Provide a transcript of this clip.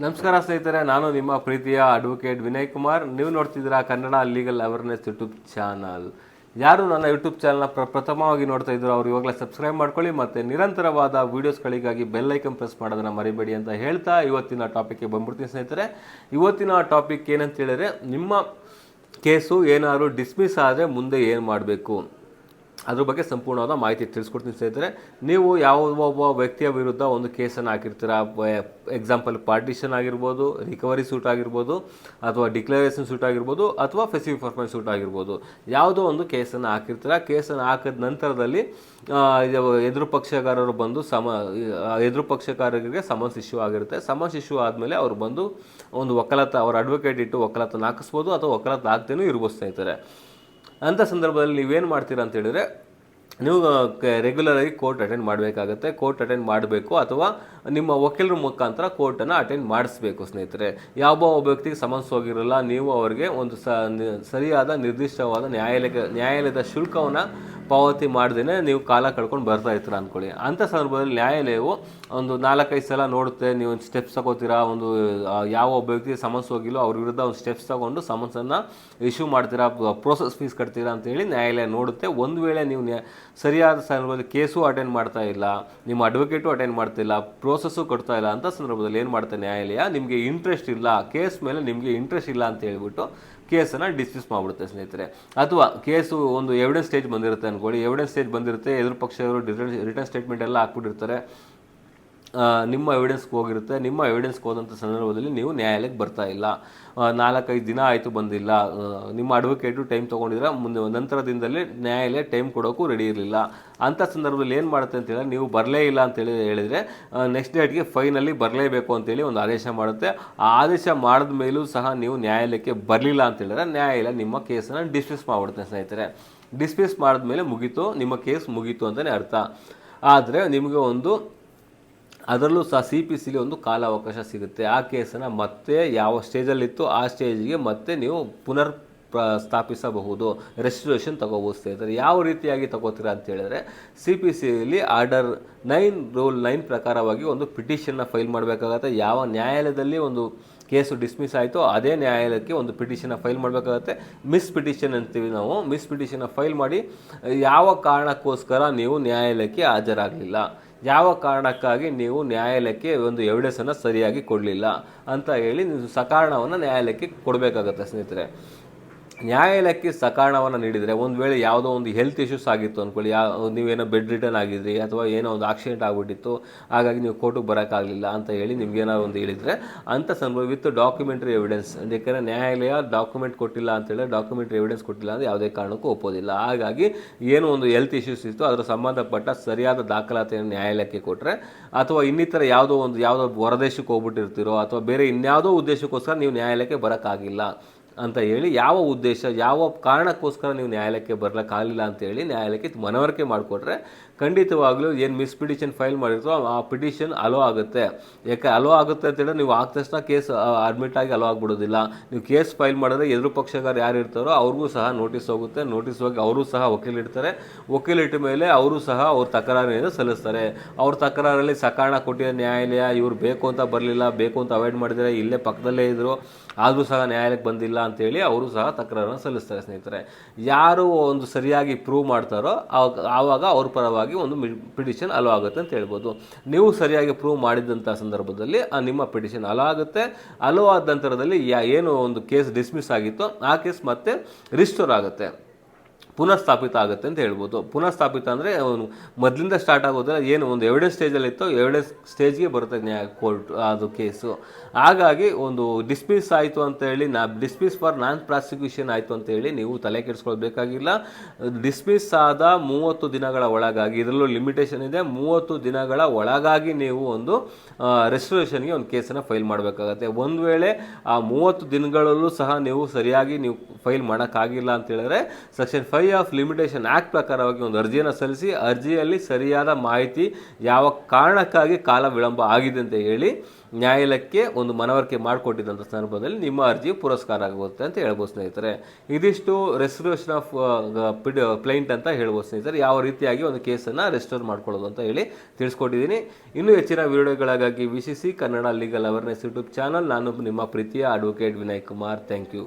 ನಮಸ್ಕಾರ ಸ್ನೇಹಿತರೆ, ನಾನು ನಿಮ್ಮ ಪ್ರೀತಿಯ ಅಡ್ವೊಕೇಟ್ ವಿನಯ್ ಕುಮಾರ್. ನೀವು ನೋಡ್ತಿದ್ದೀರಾ Kannada legal awareness YouTube channel ಯಾರು ನನ್ನ ಯೂಟ್ಯೂಬ್ ಚಾನಲ್ನ ಪ್ರ ಪ್ರಥಮವಾಗಿ ನೋಡ್ತಾ ಇದ್ರು ಅವರು ಇವಾಗಲೇ ಸಬ್ಸ್ಕ್ರೈಬ್ ಮಾಡ್ಕೊಳ್ಳಿ ಮತ್ತು ನಿರಂತರವಾದ ವೀಡಿಯೋಸ್ಗಳಿಗಾಗಿ ಬೆಲ್ ಐಕನ್ ಪ್ರೆಸ್ ಮಾಡೋದನ್ನು ಮರಿಬೇಡಿ ಅಂತ ಹೇಳ್ತಾ ಇವತ್ತಿನ ಟಾಪಿಕ್ಗೆ ಬಂದ್ಬಿಡ್ತೀನಿ ಸ್ನೇಹಿತರೆ. ಇವತ್ತಿನ ಟಾಪಿಕ್ ಏನಂತ ಹೇಳಿದ್ರೆ, ನಿಮ್ಮ ಕೇಸು ಏನಾದರೂ ಡಿಸ್ಮಿಸ್ ಆದರೆ ಮುಂದೆ ಏನು ಮಾಡಬೇಕು? ಅದ್ರ ಬಗ್ಗೆ ಸಂಪೂರ್ಣವಾದ ಮಾಹಿತಿ ತಿಳಿಸ್ಕೊಡ್ತೀನಿ ಸ್ನೇಹಿತರೆ. ನೀವು ಯಾವ ಒಬ್ಬ ವ್ಯಕ್ತಿಯ ವಿರುದ್ಧ ಒಂದು ಕೇಸನ್ನು ಹಾಕಿರ್ತೀರ? ಎಕ್ಸಾಂಪಲ್ ಪಾರ್ಟಿಷನ್ ಆಗಿರ್ಬೋದು ರಿಕವರಿ ಸೂಟ್ ಆಗಿರ್ಬೋದು, ಅಥವಾ ಡಿಕ್ಲರೇಷನ್ ಸೂಟ್ ಆಗಿರ್ಬೋದು, ಅಥವಾ ಫೆಸಿಫಿಕ್ ಪರ್ಫಾರ್ಮೆನ್ಸ್ ಸೂಟ್ ಆಗಿರ್ಬೋದು. ಯಾವುದೋ ಒಂದು ಕೇಸನ್ನು ಹಾಕಿರ್ತೀರ? ಕೇಸನ್ನು ಹಾಕಿದ ನಂತರದಲ್ಲಿ ಎದುರು ಪಕ್ಷಗಾರರು ಬಂದು ಸಮ ಎದುರು ಪಕ್ಷಕಾರರಿಗೆ ಸಮನ್ಸ್ ಇಶ್ಯೂ ಆಗಿರುತ್ತೆ. ಸಮನ್ಸ್ ಇಶ್ಯೂ ಆದಮೇಲೆ ಅವರು ಬಂದು ಒಂದು ವಕಾಲತ ಅವ್ರ ಅಡ್ವೊಕೇಟ್ ಇಟ್ಟು ವಕಾಲತ್ತನ್ನು ಹಾಕಿಸ್ಬೋದು ಅಥವಾ ವಕಾಲತ್ತು ಹಾಕ್ತೇನೂ ಇರ್ಬೋದು ಸ್ನೇಹಿತರೆ. ಅಂಥ ಸಂದರ್ಭದಲ್ಲಿ ನೀವೇನು ಮಾಡ್ತೀರಾ ಅಂತ ಹೇಳಿದರೆ, ನೀವು ರೆಗ್ಯುಲರಾಗಿ ಕೋರ್ಟ್ ಅಟೆಂಡ್ ಮಾಡಬೇಕಾಗತ್ತೆ. ಕೋರ್ಟ್ ಅಟೆಂಡ್ ಮಾಡಬೇಕು ಅಥವಾ ನಿಮ್ಮ ವಕೀಲರ ಮುಖಾಂತರ ಕೋರ್ಟನ್ನು ಅಟೆಂಡ್ ಮಾಡಿಸ್ಬೇಕು ಸ್ನೇಹಿತರೆ. ಯಾವ ಒಬ್ಬ ವ್ಯಕ್ತಿಗೆ ಸಮನ್ಸ್ ಹೋಗಿರಲ್ಲ, ನೀವು ಅವರಿಗೆ ಒಂದು ಸರಿಯಾದ ನಿರ್ದಿಷ್ಟವಾದ ನ್ಯಾಯಾಲಯ ನ್ಯಾಯಾಲಯದ ಶುಲ್ಕವನ್ನು ಪಾವತಿ ಮಾಡ್ದೇ ನೀವು ಕಾಲ ಕಳ್ಕೊಂಡು ಬರ್ತಾ ಇರ್ತೀರ ಅಂದ್ಕೊಳ್ಳಿ ಅಂಥ ಸಂದರ್ಭದಲ್ಲಿ ನ್ಯಾಯಾಲಯವು ಒಂದು ನಾಲ್ಕೈದು ಸಲ ನೋಡುತ್ತೆ, ನೀವು ಒಂದು ಸ್ಟೆಪ್ಸ್ ತಗೋತೀರಾ, ಒಂದು ಯಾವ ಒಬ್ಬ ವ್ಯಕ್ತಿಗೆ ಸಮನ್ಸ್ ಹೋಗಿಲ್ಲೋ ಅವ್ರ ವಿರುದ್ಧ ಒಂದು ಸ್ಟೆಪ್ಸ್ ತಗೊಂಡು ಸಮನ್ಸನ್ನು ಇಶ್ಯೂ ಮಾಡ್ತೀರಾ ಪ್ರೋಸೆಸ್ ಫೀಸ್ ಕಟ್ತೀರಾ ಅಂತೇಳಿ ನ್ಯಾಯಾಲಯ ನೋಡುತ್ತೆ. ಒಂದು ವೇಳೆ ನೀವು ಸರಿಯಾದ ಸಂದರ್ಭದಲ್ಲಿ ಕೇಸು ಅಟೆಂಡ್ ಮಾಡ್ತಾ ಇಲ್ಲ, ನಿಮ್ಮ ಅಡ್ವೊಕೇಟು ಅಟೆಂಡ್ ಮಾಡ್ತಿಲ್ಲ ಪ್ರೋಸೆಸ್ಸು ಕೊಡ್ತಾ ಇಲ್ಲ ಅಂಥ ಸಂದರ್ಭದಲ್ಲಿ ಏನು ಮಾಡ್ತಾರೆ ನ್ಯಾಯಾಲಯ? ನಿಮಗೆ ಇಂಟ್ರೆಸ್ಟ್ ಇಲ್ಲ ಕೇಸ್ ಮೇಲೆ ನಿಮಗೆ ಇಂಟ್ರೆಸ್ಟ್ ಇಲ್ಲ ಅಂತ ಹೇಳ್ಬಿಟ್ಟು ಕೇಸನ್ನು ಡಿಸ್ಮಿಸ್ ಮಾಡಿಬಿಡುತ್ತೆ ಸ್ನೇಹಿತರೆ. ಅಥವಾ ಕೇಸು ಒಂದು ಎವಿಡೆನ್ಸ್ ಸ್ಟೇಜ್ ಬಂದಿರುತ್ತೆ ಅಂದ್ಕೊಳ್ಳಿ ಎವಿಡೆನ್ಸ್ ಸ್ಟೇಜ್ ಬಂದಿರುತ್ತೆ, ಎದುರು ಪಕ್ಷದವರು ರಿಟರ್ನ್ ಸ್ಟೇಟ್ಮೆಂಟ್ ಎಲ್ಲ ಹಾಕ್ಬಿಟ್ಟಿರ್ತಾರೆ. ನಿಮ್ಮ ಎವಿಡೆನ್ಸ್ಗೆ ಹೋಗಿರುತ್ತೆ. ನಿಮ್ಮ ಎವಿಡೆನ್ಸ್ಗೆ ಹೋದಂಥ ಸಂದರ್ಭದಲ್ಲಿ ನೀವು ನ್ಯಾಯಾಲಯಕ್ಕೆ ಬರ್ತಾ ಇಲ್ಲ. ನಾಲ್ಕೈದು ದಿನ ಆಯಿತು ಬಂದಿಲ್ಲ. ನಿಮ್ಮ ಅಡ್ವೊಕೇಟು ಟೈಮ್ ತೊಗೊಂಡಿದ್ರೆ ಮುಂದೆ ನಂತರದಿಂದಲೇ ನ್ಯಾಯಾಲಯ ಟೈಮ್ ಕೊಡೋಕ್ಕೂ ರೆಡಿ ಇರಲಿಲ್ಲ. ಅಂಥ ಸಂದರ್ಭದಲ್ಲಿ ಏನು ಮಾಡುತ್ತೆ ಅಂತ ಹೇಳಿದ್ರೆ, ನೀವು ಬರಲೇ ಇಲ್ಲ ಅಂತೇಳಿ ಹೇಳಿದರೆ ನೆಕ್ಸ್ಟ್ ಡೇಟ್ಗೆ ಫೈನಲ್ಲಿ ಬರಲೇಬೇಕು ಅಂತೇಳಿ ಒಂದು ಆದೇಶ ಮಾಡುತ್ತೆ. ಆ ಆದೇಶ ಮಾಡಿದ ಮೇಲೂ ಸಹ ನೀವು ನ್ಯಾಯಾಲಯಕ್ಕೆ ಬರಲಿಲ್ಲ ಅಂತ ಹೇಳಿದ್ರೆ ನ್ಯಾಯಾಲಯ ನಿಮ್ಮ ಕೇಸನ್ನು ಡಿಸ್ಮಿಸ್ ಮಾಡಿಬಿಡುತ್ತೆ ಸ್ನೇಹಿತರೆ. ಡಿಸ್ಮಿಸ್ ಮಾಡಿದ್ಮೇಲೆ ಮುಗೀತು. ನಿಮ್ಮ ಕೇಸ್ ಮುಗೀತು ಅಂತಲೇ ಅರ್ಥ. ಆದರೆ ನಿಮಗೆ ಒಂದು ಅದರಲ್ಲೂ ಸಹ ಸಿ ಪಿ ಸಿಲಿ ಒಂದು ಕಾಲಾವಕಾಶ ಸಿಗುತ್ತೆ. ಆ ಕೇಸನ್ನು ಮತ್ತೆ ಯಾವ ಸ್ಟೇಜಲ್ಲಿತ್ತು ಆ ಸ್ಟೇಜಿಗೆ ಮತ್ತೆ ನೀವು ಪುನರ್ ಪ್ರ ಸ್ಥಾಪಿಸಬಹುದು. ರೆಸ್ಟ್ರೇಷನ್ ತಗೋಬೋದು ಸ್ನೇಹಿತರೆ ಯಾವ ರೀತಿಯಾಗಿ ತಗೋತೀರಾ ಅಂತ ಹೇಳಿದ್ರೆ ಸಿ ಪಿ ಸಿಯಲ್ಲಿ ಆರ್ಡರ್ ನೈನ್, ರೂಲ್ ನೈನ್ ಪ್ರಕಾರವಾಗಿ ಒಂದು ಪಿಟಿಷನ್ನ ಫೈಲ್ ಮಾಡಬೇಕಾಗತ್ತೆ. ಯಾವ ನ್ಯಾಯಾಲಯದಲ್ಲಿ ಒಂದು ಕೇಸು ಡಿಸ್ಮಿಸ್ ಆಯಿತು ಅದೇ ನ್ಯಾಯಾಲಯಕ್ಕೆ ಒಂದು ಪಿಟಿಷನ್ನ ಫೈಲ್ ಮಾಡಬೇಕಾಗತ್ತೆ. ಮಿಸ್ ಪಿಟಿಷನ್ ಅಂತೀವಿ ನಾವು. ಮಿಸ್ ಪಿಟಿಷನ್ನ ಫೈಲ್ ಮಾಡಿ, ಯಾವ ಕಾರಣಕ್ಕೋಸ್ಕರ ನೀವು ನ್ಯಾಯಾಲಯಕ್ಕೆ ಹಾಜರಾಗಲಿಲ್ಲ? ಯಾವ ಕಾರಣಕ್ಕಾಗಿ ನೀವು ನ್ಯಾಯಾಲಯಕ್ಕೆ ಒಂದು ಎವಿಡೆನ್ಸನ್ನು ಸರಿಯಾಗಿ ಕೊಡಲಿಲ್ಲ ಅಂತ ಹೇಳಿ ನೀವು ಸಕಾರಣವನ್ನು ನ್ಯಾಯಾಲಯಕ್ಕೆ ಕೊಡಬೇಕಾಗತ್ತೆ ಸ್ನೇಹಿತರೆ. ನ್ಯಾಯಾಲಯಕ್ಕೆ ಸಕಾರಣವನ್ನು ನೀಡಿದರೆ ಒಂದು ವೇಳೆ ಯಾವುದೋ ಒಂದು ಹೆಲ್ತ್ ಇಶ್ಯೂಸ್ ಆಗಿತ್ತು ಅಂದ್ಕೊಳ್ಳಿ ಯಾವ ನೀವೇನೋ ಬೆಡ್ ರಿಟರ್ನ್ ಆಗಿದ್ರಿ ಅಥವಾ ಏನೋ ಒಂದು ಆಕ್ಸಿಡೆಂಟ್ ಆಗಿಬಿಟ್ಟಿತ್ತು, ಹಾಗಾಗಿ ನೀವು ಕೋರ್ಟಿಗೆ ಬರೋಕ್ಕಾಗಲಿಲ್ಲ ಅಂತ ಹೇಳಿ ನಿಮ್ಗೇನಾದ್ರು ಒಂದು ಹೇಳಿದರೆ ಅಂಥ ಸಂದರ್ಭ ವಿತ್ ಡಾಕ್ಯುಮೆಂಟ್ರಿ ಎವಿಡೆನ್ಸ್ ಯಾಕಂದರೆ ನ್ಯಾಯಾಲಯ ಡಾಕ್ಯುಮೆಂಟ್ ಕೊಟ್ಟಿಲ್ಲ ಅಂತೇಳಿ ಡಾಕ್ಯುಮೆಂಟ್ರಿ ಎವಿಡೆನ್ಸ್ ಕೊಟ್ಟಿಲ್ಲ ಅಂದರೆ ಯಾವುದೇ ಕಾರಣಕ್ಕೂ ಒಪ್ಪೋದಿಲ್ಲ. ಹಾಗಾಗಿ ಏನು ಒಂದು ಹೆಲ್ತ್ ಇಶ್ಯೂಸ್ ಇತ್ತು, ಅದರ ಸಂಬಂಧಪಟ್ಟ ಸರಿಯಾದ ದಾಖಲಾತಿಯನ್ನು ನ್ಯಾಯಾಲಯಕ್ಕೆ ಕೊಟ್ಟರೆ ಅಥವಾ ಇನ್ನಿತರ ಯಾವುದೋ ಒಂದು, ಯಾವುದೋ ಹೊರದೇಶಕ್ಕೆ ಹೋಗ್ಬಿಟ್ಟಿರ್ತೀರೋ, ಅಥವಾ ಬೇರೆ ಇನ್ಯಾವುದೋ ಉದ್ದೇಶಕ್ಕೋಸ್ಕರ ನೀವು ನ್ಯಾಯಾಲಯಕ್ಕೆ ಬರೋಕ್ಕಾಗಿಲ್ಲ. ಅಂತ ಹೇಳಿ ಯಾವ ಉದ್ದೇಶ, ಯಾವ ಕಾರಣಕ್ಕೋಸ್ಕರ ನೀವು ನ್ಯಾಯಾಲಯಕ್ಕೆ ಬರಲಿಕ್ಕಾಗಲಿಲ್ಲ ಅಂತ ಹೇಳಿ ನ್ಯಾಯಾಲಯಕ್ಕೆ ಮನವರಿಕೆ ಮಾಡಿಕೊಟ್ರೆ ಖಂಡಿತವಾಗ್ಲೂ ಏನು ಮಿಸ್ ಪಿಟಿಷನ್ ಫೈಲ್ ಮಾಡಿರ್ತೀರೋ ಆ ಪಿಟಿಷನ್ ಅಲೋ ಆಗುತ್ತೆ. ಯಾಕೆ ಅಲೋ ಆಗುತ್ತೆ ಅಂತ ಹೇಳಿದ್ರೆ ನೀವು ಆದ ತಕ್ಷಣ ಕೇಸ್ ಅಡ್ಮಿಟ್ ಆಗಿ ಅಲೋ ಆಗಿಬಿಡೋದಿಲ್ಲ. ನೀವು ಕೇಸ್ ಫೈಲ್ ಮಾಡಿದ್ರೆ ಎದುರು ಪಕ್ಷಗಾರ ಯಾರು ಇರ್ತಾರೋ ಅವ್ರಿಗೂ ಸಹ ನೋಟಿಸ್ ಹೋಗುತ್ತೆ. ನೋಟಿಸ್ ಹೋಗಿ ಅವರು ಸಹ ವಕೀಲ ಇಡ್ತಾರೆ ವಕೀಲ ಇಟ್ಟ ಮೇಲೆ ಅವರು ಸಹ ಅವ್ರ ತಕರಾರನ್ನು ಸಲ್ಲಿಸ್ತಾರೆ. ಅವ್ರ ತಕರಾರಲ್ಲಿ ಸಕಾರಣ ಕೊಟ್ಟಿರೋ ನ್ಯಾಯಾಲಯ ಇವ್ರು ಬೇಕು ಅಂತ ಬರಲಿಲ್ಲ, ಬೇಕು ಅಂತ ಅವಾಯ್ಡ್ ಮಾಡಿದರೆ ಇಲ್ಲೇ ಪಕ್ಕದಲ್ಲೇ ಇದ್ದರು ಆದರೂ ಸಹ ನ್ಯಾಯಾಲಯಕ್ಕೆ ಬಂದಿಲ್ಲ. ಅಂತೇಳಿ ಅವರು ಸಹ ತಕರಾರನ್ನು ಸಲ್ಲಿಸ್ತಾರೆ ಸ್ನೇಹಿತರೆ. ಯಾರು ಒಂದು ಸರಿಯಾಗಿ ಪ್ರೂವ್ ಮಾಡ್ತಾರೋ ಆವಾಗ ಅವ್ರ ಪರವಾಗಿ ಒಂದು ಪಿಟಿಷನ್ ಅಲೋ ಆಗುತ್ತೆ ಅಂತ ಹೇಳ್ಬೋದು. ನೀವು ಸರಿಯಾಗಿ ಪ್ರೂವ್ ಮಾಡಿದಂಥ ಸಂದರ್ಭದಲ್ಲಿ ನಿಮ್ಮ ಪಿಟಿಷನ್ ಅಲೋ ಆಗುತ್ತೆ. ಅಲೋ ಆದ ನಂತರದಲ್ಲಿ ಏನು ಒಂದು ಕೇಸ್ ಡಿಸ್ಮಿಸ್ ಆಗಿತ್ತು ಆ ಕೇಸ್ ಮತ್ತೆ ರಿಸ್ಟೋರ್ ಆಗುತ್ತೆ. ಪುನಃಸ್ಥಾಪಿತ ಆಗುತ್ತೆ ಅಂತ ಹೇಳ್ಬೋದು. ಪುನಃಸ್ಥಾಪಿತ ಅಂದರೆ ಅವನು ಮೊದಲಿಂದ ಸ್ಟಾರ್ಟ್ ಆಗೋದ್ರೆ ಏನು ಒಂದು ಎವಿಡೆನ್ಸ್ ಸ್ಟೇಜಲ್ಲಿ ಇತ್ತು ಎರಡೇ ಸ್ಟೇಜ್ಗೆ ಬರುತ್ತೆ ನ್ಯಾಯ ಕೋರ್ಟ್ ಅದು ಕೇಸು ಹಾಗಾಗಿ ಒಂದು ಡಿಸ್ಮಿಸ್ ಆಯಿತು ಅಂತ ಹೇಳಿ ನಾ ಡಿಸ್ಮಿಸ್ ಫಾರ್ ನಾನ್ ಪ್ರಾಸಿಕ್ಯೂಷನ್ ಆಯಿತು ಅಂತ ಹೇಳಿ ನೀವು ತಲೆ ಕೆಡಿಸ್ಕೊಳ್ಬೇಕಾಗಿಲ್ಲ. ಡಿಸ್ಮಿಸ್ ಆದ ಮೂವತ್ತು ದಿನಗಳ ಒಳಗಾಗಿ, ಇದರಲ್ಲೂ ಲಿಮಿಟೇಷನ್ ಇದೆ, ಮೂವತ್ತು ದಿನಗಳ ಒಳಗಾಗಿ ನೀವು ಒಂದು ರೆಸ್ಟೋರೇಷನ್ಗೆ ಒಂದು ಕೇಸನ್ನು ಫೈಲ್ ಮಾಡಬೇಕಾಗತ್ತೆ. ಒಂದು ವೇಳೆ ಆ ಮೂವತ್ತು ದಿನಗಳಲ್ಲೂ ಸಹ ನೀವು ಸರಿಯಾಗಿ ನೀವು ಫೈಲ್ ಮಾಡೋಕ್ಕಾಗಿಲ್ಲ ಅಂತ ಹೇಳಿದ್ರೆ ಸೆಕ್ಷನ್ ಫೈವ್ ಫೈ ಆಫ್ ಲಿಮಿಟೇಷನ್ ಆ್ಯಕ್ಟ್ ಪ್ರಕಾರವಾಗಿ ಒಂದು ಅರ್ಜಿಯನ್ನು ಸಲ್ಲಿಸಿ, ಅರ್ಜಿಯಲ್ಲಿ ಸರಿಯಾದ ಮಾಹಿತಿ ಯಾವ ಕಾರಣಕ್ಕಾಗಿ ಕಾಲ ವಿಳಂಬ ಆಗಿದೆ ಅಂತ ಹೇಳಿ ನ್ಯಾಯಾಲಯಕ್ಕೆ ಒಂದು ಮನವರಿಕೆ ಮಾಡಿಕೊಟ್ಟಿದ್ದಂಥ ಸಂದರ್ಭದಲ್ಲಿ ನಿಮ್ಮ ಅರ್ಜಿ ಪುರಸ್ಕಾರ ಆಗುತ್ತೆ ಅಂತ ಹೇಳ್ಬೋದು ಸ್ನೇಹಿತರೆ. ಇದಿಷ್ಟು ರೆಸಲ್ಯೂಷನ್ ಆಫ್ ಪ್ಲೈಂಟ್ ಅಂತ ಹೇಳ್ಬೋದು ಸ್ನೇಹಿತರೆ. ಯಾವ ರೀತಿಯಾಗಿ ಒಂದು ಕೇಸನ್ನು ರೆಸ್ಟೋರ್ ಮಾಡ್ಕೊಳ್ಳೋದು ಅಂತ ಹೇಳಿ ತಿಳಿಸ್ಕೊಟ್ಟಿದ್ದೀನಿ. ಇನ್ನೂ ಹೆಚ್ಚಿನ ವಿಡಿಯೋಗಳಿಗಾಗಿ V C C Kannada legal awareness YouTube channel ನಾನು ನಿಮ್ಮ ಪ್ರೀತಿಯ advocate Vinay Kumar. Thank you